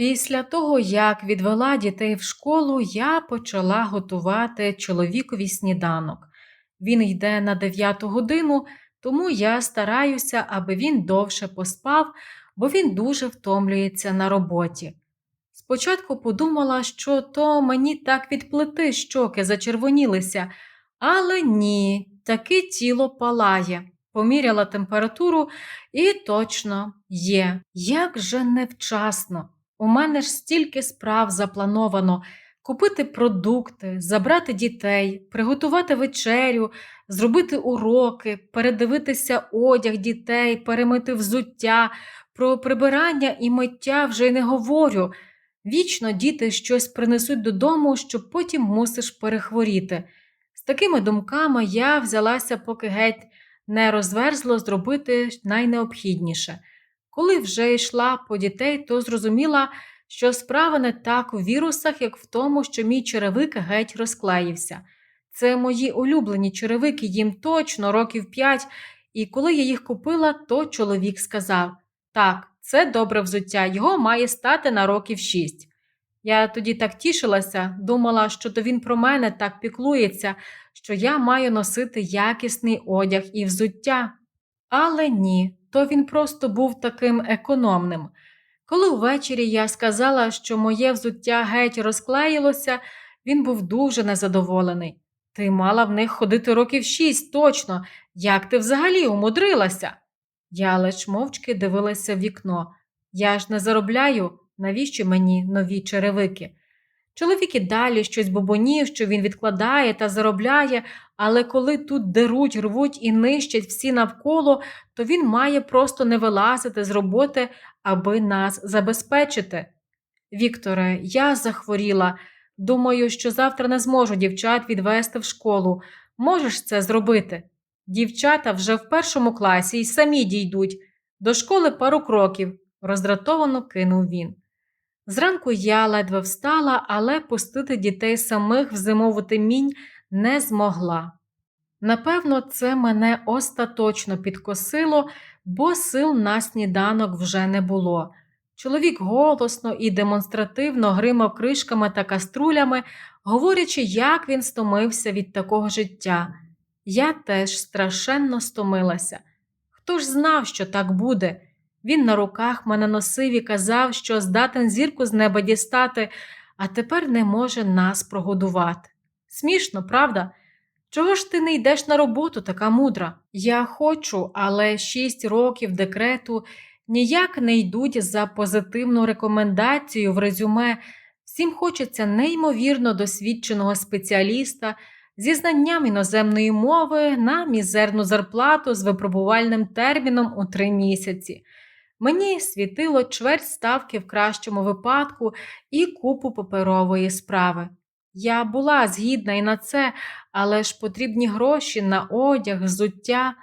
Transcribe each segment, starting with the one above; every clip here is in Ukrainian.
Після того, як відвела дітей в школу, я почала готувати чоловікові сніданок. Він йде на 9 годину, тому я стараюся, аби він довше поспав, бо він дуже втомлюється на роботі. Спочатку подумала, що то мені так відплити щоки зачервонілися, але ні, таки тіло палає. Поміряла температуру і точно є. Як же невчасно. У мене ж стільки справ заплановано купити продукти, забрати дітей, приготувати вечерю, зробити уроки, передивитися одяг дітей, перемити взуття, про прибирання і миття вже й не говорю. Вічно діти щось принесуть додому, що потім мусиш перехворіти. З такими думками я взялася, поки геть не розверзло зробити найнеобхідніше. Коли вже йшла по дітей, то зрозуміла, що справа не так у вірусах, як в тому, що мій черевик геть розклеївся. Це мої улюблені черевики, їм точно років п'ять, і коли я їх купила, то чоловік сказав: Так, це добре взуття, його має стати на років шість. Я тоді так тішилася, думала, що то він про мене так піклується, що я маю носити якісний одяг і взуття. Але ні, то він просто був таким економним. Коли ввечері я сказала, що моє взуття геть розклеїлося, він був дуже незадоволений. Ти мала в них ходити років шість, точно. Як ти взагалі умудрилася? Я лиш мовчки дивилася в вікно. Я ж не заробляю, навіщо мені нові черевики? Чоловік і далі щось бобонів, що він відкладає та заробляє, але коли тут деруть, рвуть і нищать всі навколо, то він має просто не вилазити з роботи, аби нас забезпечити. Вікторе, я захворіла. Думаю, що завтра не зможу дівчат відвести в школу. Можеш це зробити? Дівчата вже в першому класі й самі дійдуть. До школи пару кроків, роздратовано кинув він. Зранку я ледве встала, але пустити дітей самих в зимову темінь не змогла. Напевно, це мене остаточно підкосило, бо сил на сніданок вже не було. Чоловік голосно і демонстративно гримав кришками та каструлями, говорячи, як він стомився від такого життя. Я теж страшенно стомилася. Хто ж знав, що так буде? Він на руках мене носив і казав, що здатен зірку з неба дістати, а тепер не може нас прогодувати. Смішно, правда? Чого ж ти не йдеш на роботу, така мудра? Я хочу, але шість років декрету ніяк не йдуть за позитивну рекомендацію в резюме. Всім хочеться неймовірно досвідченого спеціаліста зі знанням іноземної мови на мізерну зарплату з випробувальним терміном у три місяці. Мені світило чверть ставки в кращому випадку і купу паперової справи. Я була згідна і на це, але ж потрібні гроші на одяг, взуття.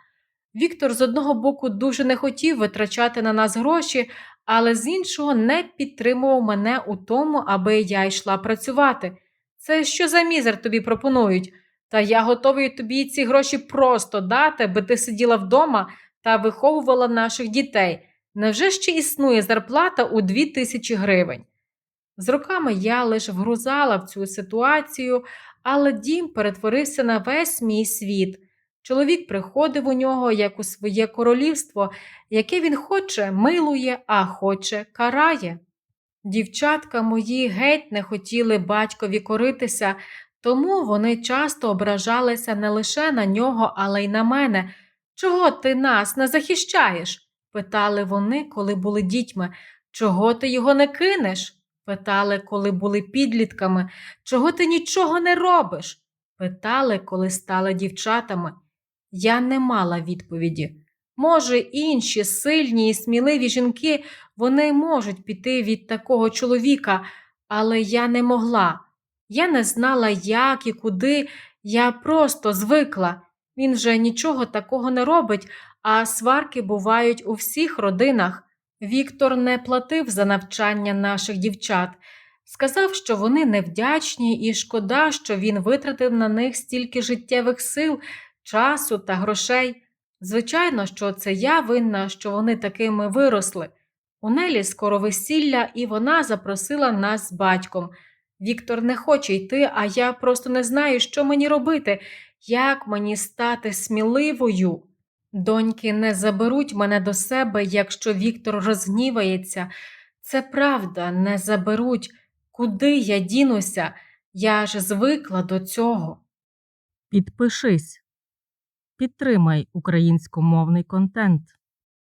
Віктор з одного боку дуже не хотів витрачати на нас гроші, але з іншого не підтримував мене у тому, аби я йшла працювати. Це що за мізер тобі пропонують? Та я готовий тобі ці гроші просто дати, аби ти сиділа вдома та виховувала наших дітей. Невже ще існує зарплата у дві тисячі гривень? З роками я лише вгрузала в цю ситуацію, але дім перетворився на весь мій світ. Чоловік приходив у нього як у своє королівство, яке він хоче, милує, а хоче, карає. Дівчатка мої геть не хотіли батькові коритися, тому вони часто ображалися не лише на нього, але й на мене. Чого ти нас не захищаєш? питали вони, коли були дітьми. Чого ти його не кинеш? Питали, коли були підлітками. Чого ти нічого не робиш? питали, коли стали дівчатами. Я не мала відповіді. Може, інші сильні і сміливі жінки вони можуть піти від такого чоловіка, але я не могла. Я не знала, як і куди, я просто звикла. Він вже нічого такого не робить, а сварки бувають у всіх родинах. Віктор не платив за навчання наших дівчат, сказав, що вони невдячні, і шкода, що він витратив на них стільки життєвих сил, часу та грошей. Звичайно, що це я винна, що вони такими виросли. У Нелі скоро весілля, і вона запросила нас з батьком. Віктор не хоче йти, а я просто не знаю, що мені робити, як мені стати сміливою. Доньки не заберуть мене до себе, якщо Віктор розгнівається. Це правда, не заберуть. Куди я дінуся? Я ж звикла до цього. Підпишись. Підтримай українськомовний контент.